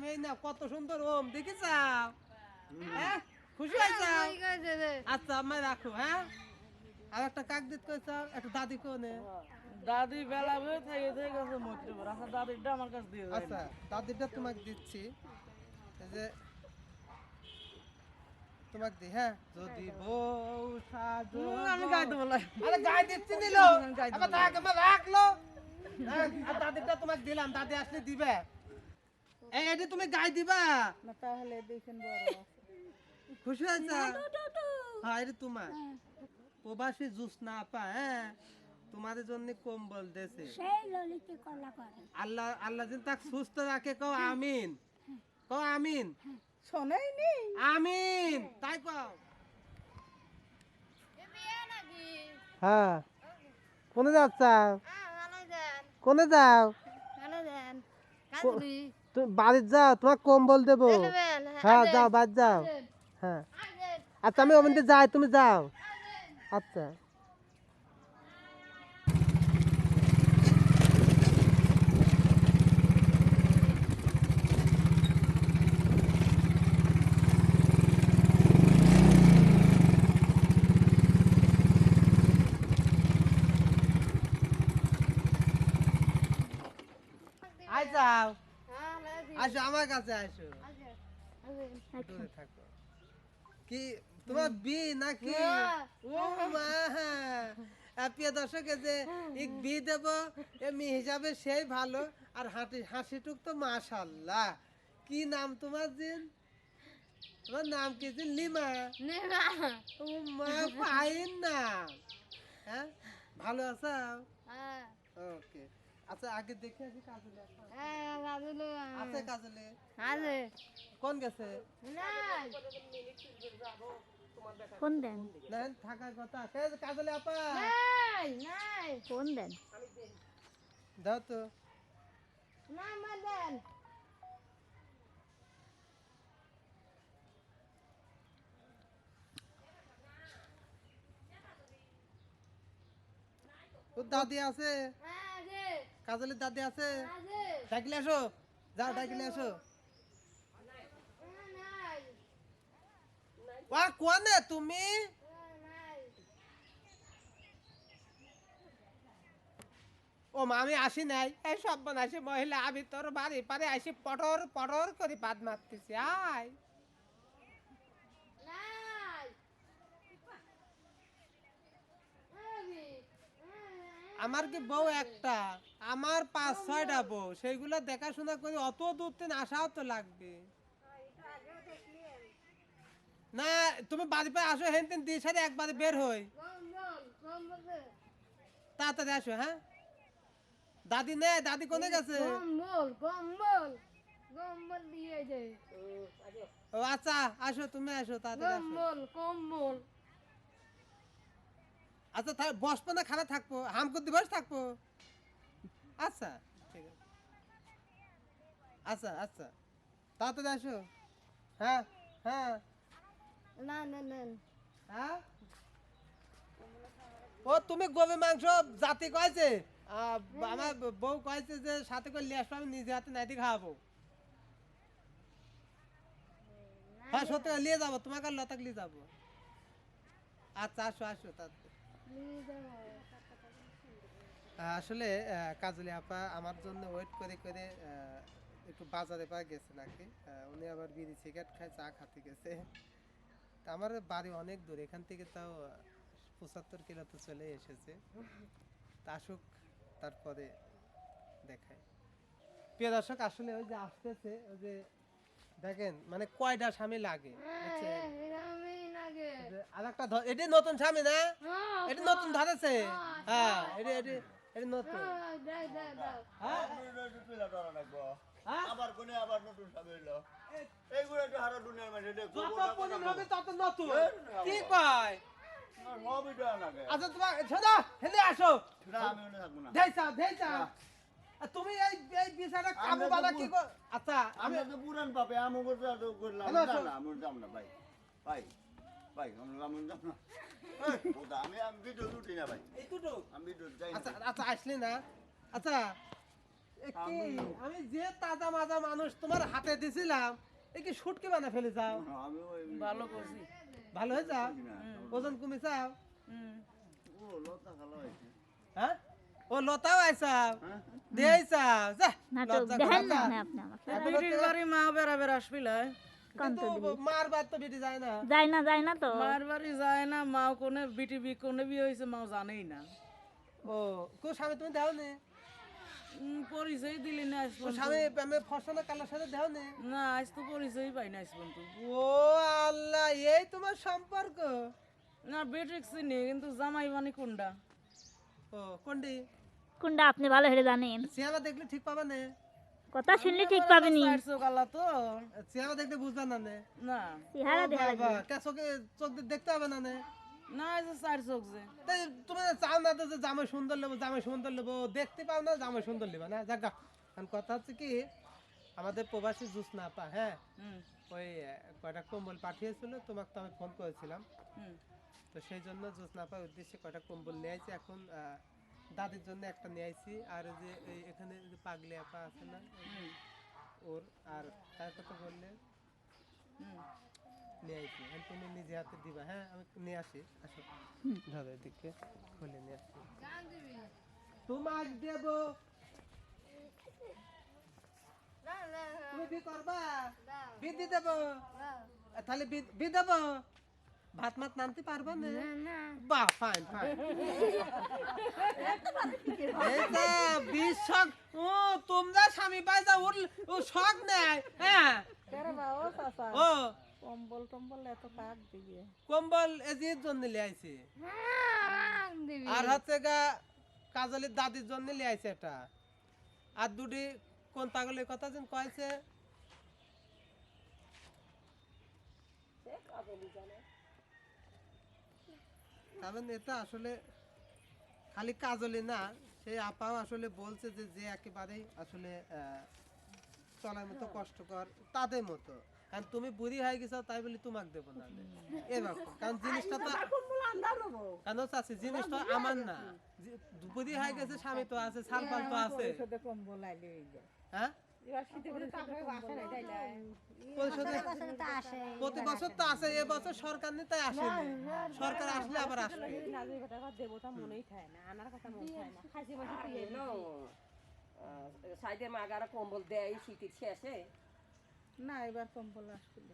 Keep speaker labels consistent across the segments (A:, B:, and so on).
A: দিলাম এই না কত সুন্দর ওম দেখি চাও হ্যাঁ খুশি হয়েছ আচ্ছা আমায় রাখো হ্যাঁ? আর একটা কাক দিত কইছাও একটা দাদি কোনে
B: দাদি বেলা বেলা থেকে থেকে গেছে মরতে আচ্ছা দাদিটা আমার কাছে দিয়ে
A: আচ্ছা দাদিটা তোমাকে দিচ্ছি। যে তোমাকে দি হ্যাঁ? যদি বউ সাজো
B: আমি গাইতে বলাই
A: আরে গায়ে দিচ্ছি নিল। আবার থাক আমার রাখল। হ্যাঁ, আর দাদিটা তোমাকে দিলাম দাদি আসলে দিবে। এটি তুমি গায়ে দিবা?
B: না তাহলে দেখেন বড়
A: খুশি হয়েছে? হ্যাঁ এটা তোমার। প্রবাসী জুস না পা হ্যাঁ? তোমাদের জন্য কম্বল দেছে।
C: সেই ললিতে কলা করে।
A: আল্লাহ আল্লাহ যেন তাকে সুস্থ রাখে কও আমিন। কও আমিন।
B: শোনাই নি
A: আমিন তাই কও। হ্যাঁ। কোনে যাচ্ছ? কোনে যাও? তুমি বাড়ির যাও তোমার কম্বল দেবো। হ্যাঁ যাও বাদ যাও। হ্যাঁ। আচ্ছা আমি ওখান যাই তুমি যাও। আচ্ছা আই যাও আসো আমার কাছে আসো। দূরে থাকো। কি তোমার বি নাকি? ও মা প্রিয় দর্শক যে এক বি দেব এমনি হিসাবে সেই ভালো আর হাসি হাসিটুক তো মাশাল্লাহ। কি নাম তোমার দিন তোমার নাম কি জিন? লিমা। ও মা ফাইন নাম হ্যাঁ ভালো আছো? ওকে। আচ্ছা আগে দেখে আসি কাজলে আছে কাজলে? কোন গেছে?
C: ফোন দেন?
A: না থাকার কথা কে কাজলে আপা।
C: ফোন দেন?
A: দাও তো। ওর দাদি আছে। কাজলের দাদি আছে? ডাকিলে আসো। যাও ডাকিলে আসো। ওয়া কোনে তুমি? ও মা আমি আসি নাই। এই সব বানাইছি মহিলা আমি তোর বাড়ি পারে আসি পটর পটর করে বাদ মারতেছি। আয়। আমার কি বউ একটা? আমার পাঁচ, ছয়টা বউ। সেইগুলো দেখাশোনা করে অত দূর থেকে আসাও তো লাগবে। না, তুমি বাড়ি পে আসো, হেন তিন দিয়ে সাথে বের হই। তাড়াতাড়ি আসো হ্যাঁ? দাদি নে দাদি কোনে গেছে? ও আচ্ছা আসো, তুমি আসো, তাড়াতাড়ি আসো। আচ্ছা তাহলে বসবো না খারাপ থাকব হাম করে দিবস থাকব। আচ্ছা ঠিক আছে। আচ্ছা আচ্ছা। তাড়াতাড়ি আসো। হ্যাঁ হ্যাঁ। হ্যাঁ? ও তুমি গরু মাংস জাতি কয়েছে আমার বউ কয়েছে যে সাথে করে লিয়ে আসব আমি নিজে হাতে নাইতে খাওয়াবো। হ্যাঁ সত্যি নিয়ে যাব তোমাকে লতাক নিয়ে যাব। আচ্ছা আসো আসো তাড়াতাড়ি। আসলে কাজলি আপা আমার জন্য ওয়েট করে করে একটু বাজারে পা গেছে নাকি? উনি আবার বিড়ি সিগারেট খায় চা খাতে গেছে। তা আমার বাড়ি অনেক দূর এখান থেকে তাও পঁচাত্তর কিলো তো চলে এসেছে। তা আসুক তারপরে দেখায় প্রিয় দর্শক আসলে ওই যে আসতেছে ওই যে দেখেন মানে কয়টা স্বামী লাগে বুঝছেন? আর একটা এটা নতুন স্বামী না? এটা নতুন ধরেছে? হ্যাঁ এটা এটা এটা নতুন। হ্যাঁ হ্যাঁ?
D: আবার কোনে আবার নতুন স্বামী হইল? এইগুলো একটু হারা দুনিয়ার মাঝে দেখো
A: যত পুরনো হবে তত নতুন। কি কয়?
D: সবই তো লাগে।
A: আচ্ছা তোমার হেলে আসো। তুমি এই এই বিচারে কাবু বালা কি কর আচ্ছা আমি
D: আমরা তো পুরান পাবে আমি করলাম না না আমি যাব না ভাই। ভাই। ভাই আমি আমি যাব না। আমি আমি ভিডিও শুটি না ভাই।
A: এই দুটো।
D: আমি ভিডিও যাই
A: আচ্ছা আচ্ছা আসলে না। আচ্ছা কি? আমি যে তাজা মাজা মানুষ তোমার হাতে দিছিলাম এ কি শুটকি বানা ফেলে যাও?
D: আমি
B: ভালো করছি।
A: ভালো হয়ে যাও ওজন কমে যাও।
D: ও লতা খালো হয়েছে।
A: হ্যাঁ? ও লতাও আইসাও
D: হ্যাঁ
A: দিয়েছাও যা
C: নাটক দেখেন না। আপনি আমার
B: বাড়ি মা বেড়া বেড়া আসবিলাই
A: কিন্তু মার তো বেটি যায় না।
C: যায় না যায় না তো।
B: মার যায় না মাও কোনে বিটি বি কোনে বিয়ে হয়েছে মাও জানেই না।
A: ও কো স্বামী তুমি দাও নে।
B: পরিচয় দিলি না আজ
A: ও
B: পর্যন্ত।
A: স্বামী আমি ফসনা কালার সাথে দাও নে।
B: না আজ তো পরিচয় পাই না আজ
A: ও আল্লাহ এই তোমার সম্পর্ক।
B: না বেটিক চিনি কিন্তু জামাই মানে কোনটা?
A: ও কোনটি?
C: কোনটা আপনি ভালো হেরে জানেন।
A: দেখলে ঠিক পাবা নে।
C: কথা শুনলে ঠিক
B: তো।
A: চেহারা বুঝবা না নে।
B: না।
C: চেহারা দেখা
A: বাবা কে চোখে চোখ দেখতে হবে না নে।
B: না এই যে চার চোখ যে।
A: তাই তুমি চাও না যে জামাই সুন্দর লেবো জামাই সুন্দর লেবো দেখতে পাও না জামাই সুন্দর লেবা না জাগা কারণ কথা হচ্ছে কি আমাদের প্রবাসী জুস না পা হ্যাঁ?
B: হুম।
A: ওই কয়টা কম্বল পাঠিয়েছিল তোমাকে তো আমি ফোন করেছিলাম। তো সেই জন্য জুস না পাওয়ার উদ্দেশ্যে কয়টা কম্বল নিয়ে এখন দাদির জন্য একটা নিয়ে আইছি। আর ওই যে এই এখানে যে পাগলি আপা আছে না ওর আর তার কথা বললে নিয়ে আইছি। এখন তুমি নিজে হাতে দিবা। হ্যাঁ আমি নিয়ে আসি। আসো। ধরো এদিকে খুলে নিয়ে আসি। তোমাক দেব? তুমি বি করবা? বিদি দেব। তাহলে বি- বি দেব ভাত মাত নানতে পারবা না? বাহ ফাইন ফাইন বিশ শখ। ও তোমরা স্বামী পাইছা ওর ও শখ নেই হ্যাঁ? ও
B: কম্বল টম্বল এত
A: কম্বল এজির জন্য লিয়ে আর হচ্ছে গা কাজলের দাদির জন্য লিয়ে আইছে এটা। আর দুটি কোন পাগলের কথা যেন কয়েছে কারণ এটা আসলে খালি কাজলে না সেই আপাও আসলে বলছে যে যে একেবারেই আসলে আহ, চলার মতো কষ্টকর তাদের মতো। কারণ তুমি বুড়ি হয়ে গেছো তাই বলি তোমাকে দেবো না এরকম কারণ জিনিসটা তো কেন চাচ্ছি জিনিসটা আমার না। বুড়ি হয়ে গেছে স্বামী তো আছে সালপাল তো আছে। হ্যাঁ? প্রতি বছর তো আছে এ বছর সরকার নিতে আসেনি। সরকার আসলে আবার আসবে।
E: সাইডে মাগারা কম্বল দেয় শীতের শেষে।
B: না এবার কম্বল আসছিল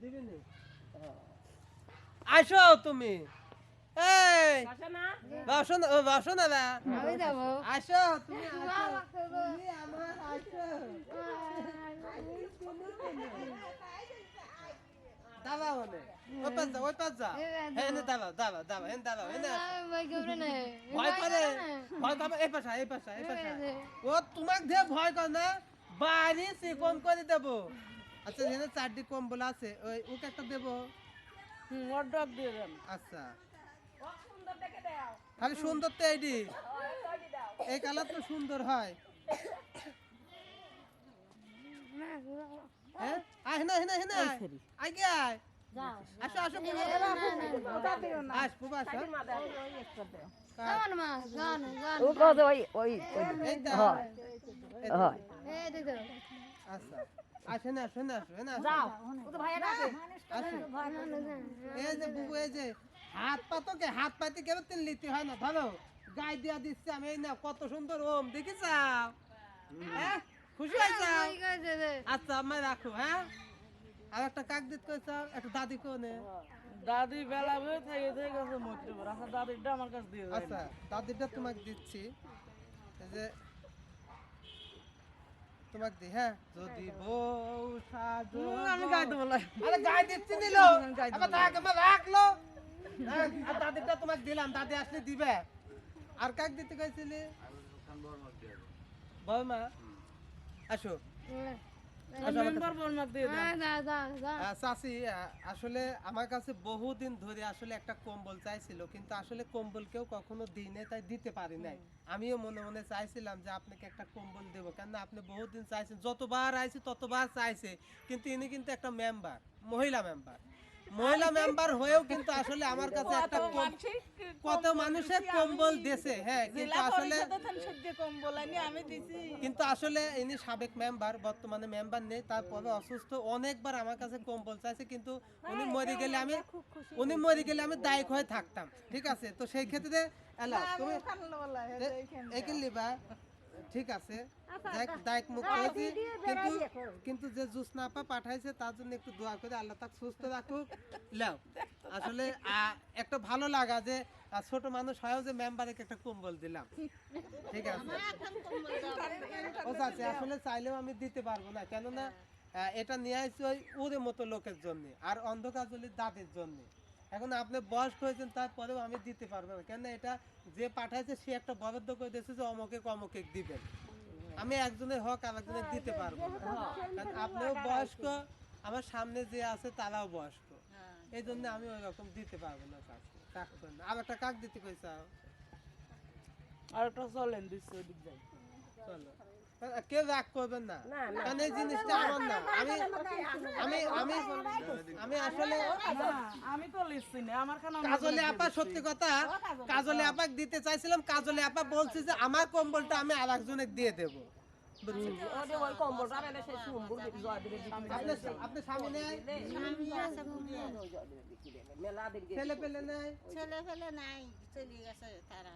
A: দিবি নি? আসো তুমি। এই
E: বাসা না।
A: বাসো না ও, বাসো না না আসো তুমি আসো তুমি আমার আসো দাবা ওনে ওই পাঁচ যা ওই পাঁচ যা হ্যাঁ এনে দাবা দাবা দাবা এনে দাবা এনে ভয় করে ভয় করে? এই পাশা এই পাশা এই পাশা ও তোমাক দিয়ে ভয় করে না? বাড়ি চিকন করে দেব। আচ্ছা এখানে চারটি কম্বল আছে ওই ওকে একটা দেবো।
B: হুম ওর দিয়ে দেন।
A: আচ্ছা। খালি সুন্দর তো এইটি এই কালার তো সুন্দর হয়। হ্যাঁ? আয় না হিনা হিনা। আয় গে আয়। আসো আসো আস পুবা আসো
E: ও কত ওই ওই
A: এই
E: হয়।
A: আচ্ছা। যে বুবু এই যে হাত পাতকে হাত পাতে কেন তিন লিতে হয় না ধরো। গায়ে দিয়া দিচ্ছে আমি এই না কত সুন্দর ওম দেখি যাও হ্যাঁ? খুশি হয়েছ? আচ্ছা আমি রাখো হ্যাঁ? আর একটা কাক দিত কইছ একটা দাদি কোনে?
B: দাদি বেলা বেয়ে থেকে থেকে গেছে মরতে পারে। আচ্ছা দাদিটা আমার কাছে দিয়ে
A: আচ্ছা দাদিটা তোমাকে দিচ্ছি। যে তোমাকে দি হ্যাঁ? যদি বউ সাজো
B: আমি গাইতে বলাই
A: আরে গায়ে দিচ্ছি নিল। এবার থাক এবার রাখল। হ্যাঁ, আর দাদিটা তোমাকে দিলাম দাদি আসলে দিবে। আর কাক দিতে কইছিলি? বউ মা আসো। চাচি আসলে আমার কাছে বহুদিন ধরে আসলে একটা কম্বল চাইছিল কিন্তু আসলে কম্বল কেউ কখনো দিই নাই তাই দিতে পারি নাই। আমিও মনে মনে চাইছিলাম যে আপনাকে একটা কম্বল দেবো কেন আপনি বহুদিন চাইছেন যতবার আইছি ততবার চাইছে কিন্তু ইনি কিন্তু একটা মেম্বার মহিলা মেম্বার। মহিলা মেম্বার হয়েও কিন্তু আসলে আমার কাছে একটা কত মানুষের কম্বল দিয়েছে। হ্যাঁ কিন্তু আসলে কিন্তু আসলে ইনি সাবেক মেম্বার বর্তমানে মেম্বার নেই তারপরে অসুস্থ। অনেকবার আমার কাছে কম্বল চাইছে কিন্তু উনি মরে গেলে আমি উনি মরে গেলে আমি দায়িক হয়ে থাকতাম ঠিক আছে? তো সেই ক্ষেত্রে এলা তুমি একে লিবা। ঠিক আছে? দায়িক মুক্ত হয়েছি কিন্তু কিন্তু যে জুসনা আপা পাঠাইছে তার জন্য একটু দোয়া করে আল্লাহ তাকে সুস্থ রাখুক। লাও আসলে একটা ভালো লাগা যে ছোট মানুষ হয়েও যে মেম্বারকে একটা কম্বল দিলাম। ঠিক আছে? ও চাচি, আসলে চাইলেও আমি দিতে পারব না কেননা এটা নিয়ে আসছি ওই ওদের মতো লোকের জন্য আর অন্ধকার অন্ধকাজলির দাদের জন্য। এখন আপনি বয়স্ক হয়েছেন তারপরেও আমি দিতে পারব না। কেন এটা যে পাঠাইছে সে একটা বরাদ্দ করে দিয়েছে যে অমকে অমকে দিবেন আমি একজনের হক আর একজনের দিতে পারব না। কারণ আপনিও বয়স্ক আমার সামনে যে আছে তারাও বয়স্ক। এই জন্য আমি ওই রকম দিতে পারব না রাখবেন না। আর একটা কাক দিতে কইছা
B: আর। একটা চলেন দিচ্ছে ওদিক যাই।
A: চলো। কেউ রাগ করবেন না কারণ এই জিনিসটা আমার না আমি আমি আমি আমি আসলে
B: আমি তো লিখছি না আমার
A: কাজলে আপা সত্যি কথা কাজলে আপাক দিতে চাইছিলাম কাজলে আপা বলছে যে আমার কম্বলটা আমি আর একজনের দিয়ে দেব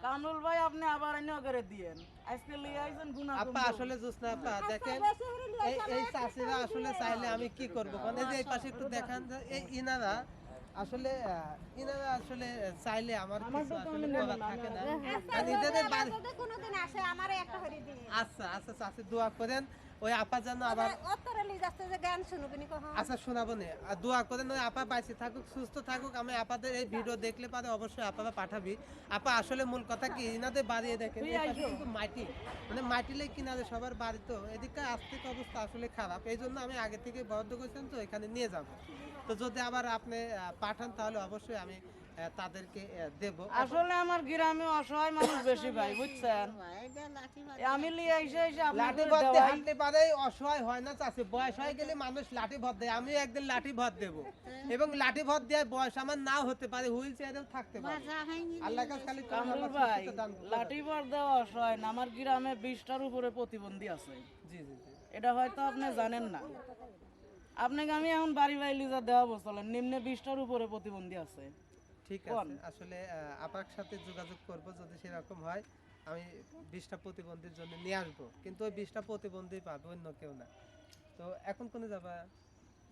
B: কামরুল ভাই আপনি আবার দিয়েন। আজকে লিয়ে আইছেন গুনা
A: আপা আসলে জোসনা আপা দেখেন এই এই চাষিরা আসলে চাইলে আমি কি করব? মানে যে এই পাশে একটু দেখান যে এই ইনারা আসলে ইনারা আসলে চাইলে আমার কিছু আসলে করার থাকে না। আর নিজেদের বাড়ি
F: কোনোদিন আসে আমার একটা হরি দিয়ে।
A: আচ্ছা আচ্ছা চাষি দোয়া করেন। ওই আপা যেন আবার আচ্ছা শোনাবো নে। আর দোয়া করেন ওই আপা বাইসে থাকুক সুস্থ থাকুক। আমি আপাদের এই ভিডিও দেখলে পারে অবশ্যই আপারা পাঠাবি। আপা আসলে মূল কথা কি ইনাদের বাড়ি দেখেন এই পাশে কিন্তু মাটি। মানে মাটিলে কিনারে সবার বাড়ি তো। এদিকে আর্থিক অবস্থা আসলে খারাপ। এই জন্য আমি আগে থেকে বরাদ্দ করেছিলাম তো এখানে নিয়ে যাব। তো যদি আবার আপনি পাঠান তাহলে অবশ্যই আমি তাদেরকে দেব।
B: আসলে আমার গ্রামে অসহায় মানুষ বেশি ভাই বুঝছেন? আমি লিয়ে আইসে আইসে
A: লাঠি ভর দিয়ে হাঁটতে পারে অসহায় হয় না চাষে বয়স হয়ে গেলে মানুষ লাঠি ভর দেয় আমিও একদিন লাঠি ভর দেব। এবং লাঠি ভর দেওয়ার বয়স আমার নাও হতে পারে হুইল চেয়ারেও থাকতে পারে। আল্লাহ কাছে খালি
B: কামরুল
A: আমার
B: ভাই। লাঠি বার দেওয়া অসহায় না আমার গ্রামে বিশটার উপরে প্রতিবন্ধী আছে।
A: জি জি।
B: এটা হয়তো আপনি জানেন না। আপনাকে আমি এখন বাড়ি বাড়ি লিজা দেওয়া বসলেন নিম্নে বিশটার উপরে প্রতিবন্ধী আছে।
A: ঠিক? আছে। আসলে আপার সাথে যোগাযোগ করব যদি সেরকম হয় আমি বিশটা প্রতিবন্ধীর জন্য নিয়ে আসব। কিন্তু ওই বিশটা প্রতিবন্ধী পাবে অন্য কেউ না। তো এখন কোনে যাবা?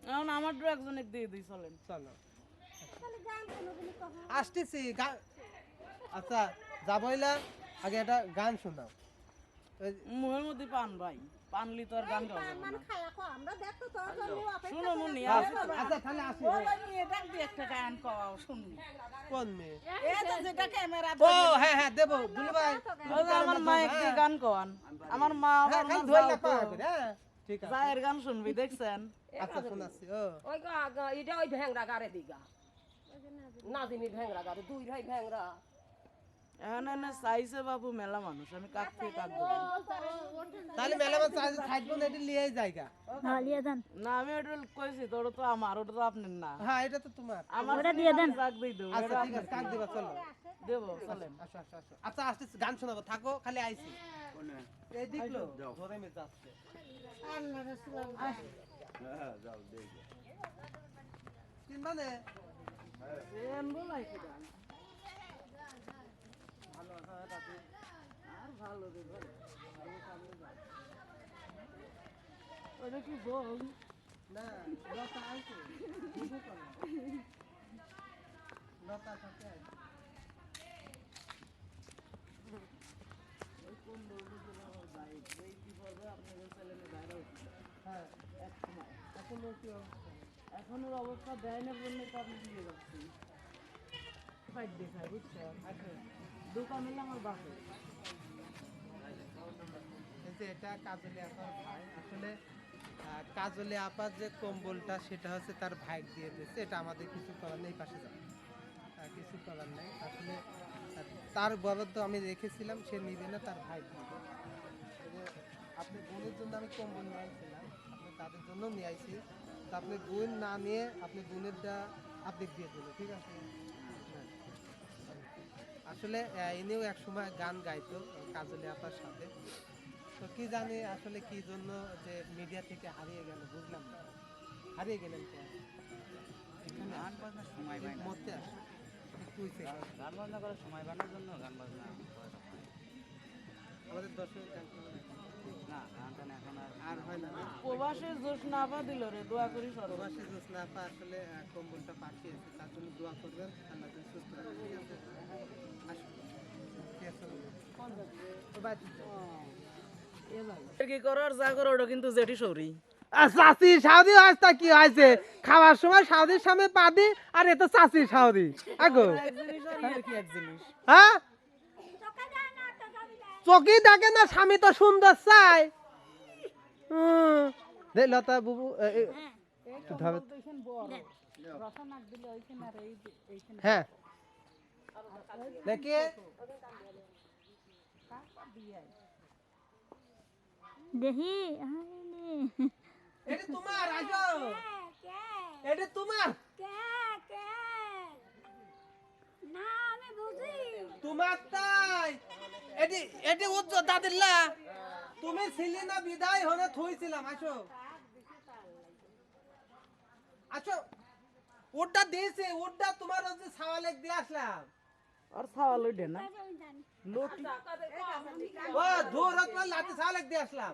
B: এখন আমার একজনে দিয়ে দিই চলেন।
A: চলো। আসতেছি গা- আচ্ছা যাবইলা আগে একটা গান শোনাও। ওই
B: মুহের মধ্যে পান ভাই। পানলি তো আর গান
F: আমরা দেখতো তোর
B: শুনো মুনি
A: আচ্ছা তাহলে আসি।
B: একটা গান কওয়াও শুনবি।
A: কোন মেয়ে?
B: এই তো যেটা ক্যামেরা
A: ও হ্যাঁ হ্যাঁ দেবো দুলু ভাই।
B: আমার মা একটি গান কওয়ান। আমার মা
A: হ্যাঁ
B: আমার
A: ধরে না পা করে, হ্যাঁ ঠিক আছে।
B: জায়ের গান শুনবি দেখছেন?
A: আচ্ছা শোনাচ্ছি ও।
E: ওই গা- এটা ওই ভ্যাংরা গারে দিগা। নাজিনির ভ্যাংরা গারে দুই ভাই ভ্যাংরা
B: এখন এনে চাইছে বাবু মেলা মানুষ আমি কাক থেকে কাক দেবো
A: তাহলে মেলাবার চার্জ থাকব না এটা লিয়েই জায়গা
C: দেন
B: না আমি ওটা কইছি তোর তো আমার ওটা তো আপনার না।
A: হ্যাঁ এটা তো তোমার।
B: আমার
C: ওটা দিয়ে দেন।
B: কাক দিয়ে দেবো
A: আচ্ছা ঠিক আছে কাক দিবা চলো।
B: দেবো চলেন।
A: আসো আসো আসো আচ্ছা। আসতেছি গান শোনাবো। থাকো খালি আইছি এই দেখল? ধরে মে যাচ্ছে।
D: হ্যাঁ, যাও, দেখি।
A: তিন মানে
B: এন বলাই কি আর ভালো রে ওটা কি বল
A: না লতা আইছে লতা থাকে আইছে
B: ওই কোন বলব আমার ভাই। এই কি করবে আপনাদের ছেলে মেয়ে বাইরে উঠবে
A: হ্যাঁ।
B: এক সময়।
A: এখন কি অবস্থা?
B: এখন ওর অবস্থা দেয় না বললে তো আপনি দিয়ে যাচ্ছি ফাইট দেখায় বুঝছেন আচ্ছা দোকান হলে আমার
A: যে এটা কাজলে আপার ভাই। আসলে কাজলে আপার যে কম্বলটা, সেটা হচ্ছে তার ভাই দিয়ে দিয়েছে। এটা আমাদের কিছু করার নেই, পাশে যাবে কিছু করার নেই। আসলে, তার বরাদ্দ আমি রেখেছিলাম, সে নিবে না, তার ভাই যে আপনি বোনের জন্য আমি কম্বল নিয়ে আসছিলাম, আপনি তাদের জন্য নিয়ে আইছি। তো আপনি বোন না নিয়ে আপনি বোনেরটা আপনি দিয়ে দিল ঠিক আছে। আসলে ইনিও এক সময় গান গাইতো কাজলি আপার সাথে। তো কি জানি আসলে কি জন্য যে মিডিয়া থেকে হারিয়ে গেল বুঝলাম না। হারিয়ে গেলেন কেন
G: গান বাজনার সময় পায় না।
A: মরতে আসে।
G: গান বাজনা করার সময় পাওয়ার জন্য গান বাজনা
A: আমাদের দর্শক গান
G: আর
A: আর হয় না। না
B: প্রবাসে জোশ না দিল রে দোয়া করি সর্ব
A: জোসনা আপা আসলে কম্বলটা পাঠিয়েছে তার জন্য দোয়া করবেন। আল্লাহ যেন সুস্থ রাখে ঠিক আছে? আসুন। ঠিক আছে তো বাড়ি যাও।
B: কি করার যা করো ওটা কিন্তু জেঠি সৌরি।
A: চাষি সাউদি আসতা কি হয়েছে? খাওয়ার সময় সাউদির সামনে পা দি আর এ তো চাষি সাউদি আগো। হ্যাঁ? চকি দেখে না স্বামী তো সুন্দর চাই। দে লতা বুবু একটু ধরো। হ্যাঁ। দেখি। এটা তোমার আসো। এটা তোমার। তোমার তাই এটি এটি উজ্জ্বল দাদিল্লা। তুমি ছিলে না বিদায় হলে থইছিলাম আসো। আসো। ওটা দিয়েছে ওটা তোমার হচ্ছে সাওয়ালেক দিয়ে আসলাম।
B: আর ছাওয়া লইডে না। লটি
A: ও ধুর তোমার লাঠি সাওয়ালেক দিয়ে আসলাম।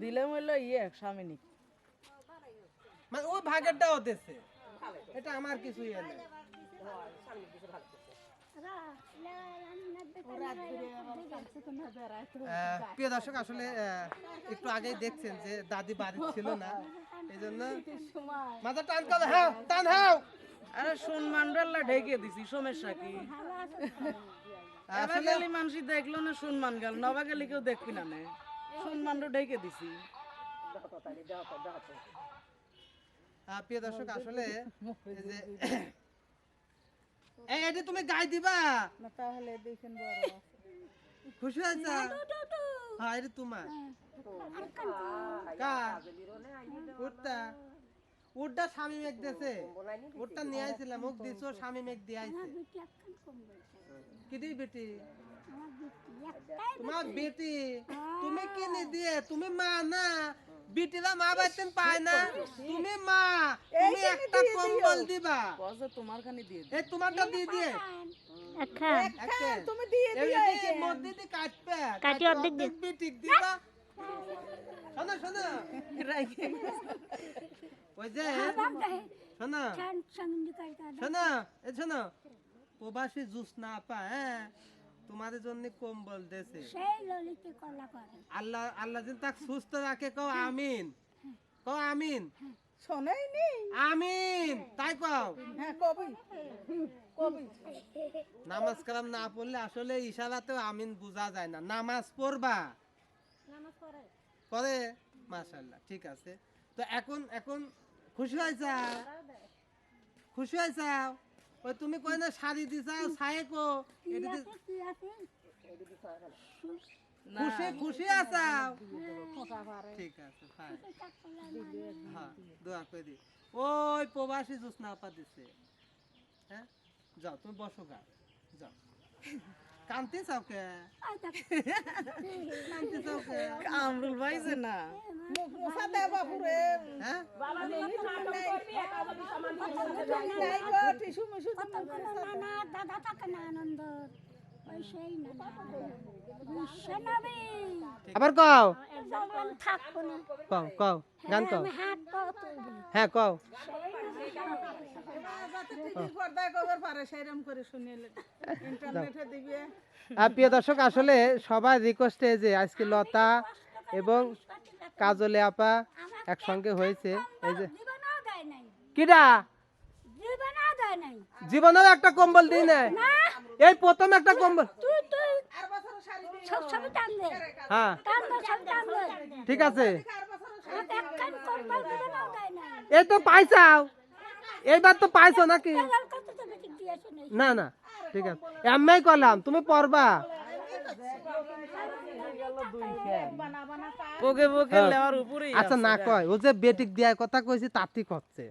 B: দিলে মইলো ইয়ে স্বামিনী
A: মানে ওই ভাগেরটাও দিচ্ছে এটা আমার কিছু ইয়ে নেই। আহ, প্রিয় দর্শক আসলে একটু আগেই দেখছেন যে দাদি বাড়ি ছিল না। এই জন্য মাথা টান করো হ্যাঁ টান হ্যাঁ।
B: আরে সম্মান বেল্লা ঢেকে দিছি সমস্যা কি?
A: আসলে
B: মানুষ দেখল না সম্মান গেল নবা গেলি কেউ দেখবি না নে। সম্মানটা ঢেকে দিছি।
A: প্রিয় দর্শক আসলে যে এটি তুমি গাই দিবা?
B: না তাহলে দেখেন বড়
A: খুশি হয়েছে? হ্যাঁ এটা তোমার। কার? উঠটা উঠটা স্বামী মেঘ দিয়েছে। উঠটা নিয়ে আইছিলাম মুখ দিছো স্বামী মেঘ দিয়ে আইছে। কি দিই বেটি? তোমার বেটি তুমি কিনে দিয়ে তুমি মা না বেটিরা মা বাইতেন পায় না। তুমি মা তুমি একটা কম্বল দিবা।
B: কসে তোমার খানি দিয়ে
A: এই তোমারটা দিয়ে দিয়ে। তুমি দিয়ে দিয়ে মধ্যে দিয়ে কাটবে
C: কাটি অর্ধেক দিয়ে।
A: দিবা। শোনো শোনো।
B: রাইখে।
A: ওই যে শোনো শোনো। এ শোনো প্রবাসী জুস না পা হ্যাঁ? তোমাদের জন্য কম্বল দেছে। আল্লাহ আল্লাহ যেন তাকে সুস্থ রাখে কও আমিন। কও আমিন।
B: শোনাই নেই
A: আমিন তাই কও।
B: হ্যাঁ কবি। কবি।
A: নামাজ কালাম না পড়লে আসলে ইশারাতেও আমিন বোঝা যায় না। নামাজ পড়বা? পরে মাশাল্লাহ ঠিক আছে। তো এখন এখন খুশি হয়েছা? খুশি হয়েছা? ওই তুমি কই শাড়ি দিছাও ছায়ে কো। খুশি খুশি আছাও ঠিক আছে হ্যাঁ দোয়া করে দি। ওই প্রবাসী জোসনা আপা দিছে। হ্যাঁ? যাও, তুমি বসো গা। যাও। কান্তি চাও কে কান্তি চাও কে
B: ভাই যে না। মুসা বাপুরে।
F: দাদা থাকে না আনন্দ।
A: আবার কও। কও কও গান কও। হ্যাঁ কও। আর প্রিয় দর্শক আসলে সবার রিকোয়েস্টে যে আজকে লতা এবং কাজলে আপা একসঙ্গে হয়েছে। এই যে কিডা?
F: জীবনেও
A: একটা কম্বল দিই না। এই প্রথম একটা কম্বল।
F: তুই তুই সব ছবি টান দে।
A: হ্যাঁ।
F: টান দে সব টান দে।
A: ঠিক আছে। এই তো পাইছাও। এইবার তো পাইছো নাকি? না না। ঠিক আছে। এমনি করলাম তুমি পড়বা। হ্যাঁ। আচ্ছা না কয় ও যে বেটিক দেওয়ার কথা কইছি তাতি করছে।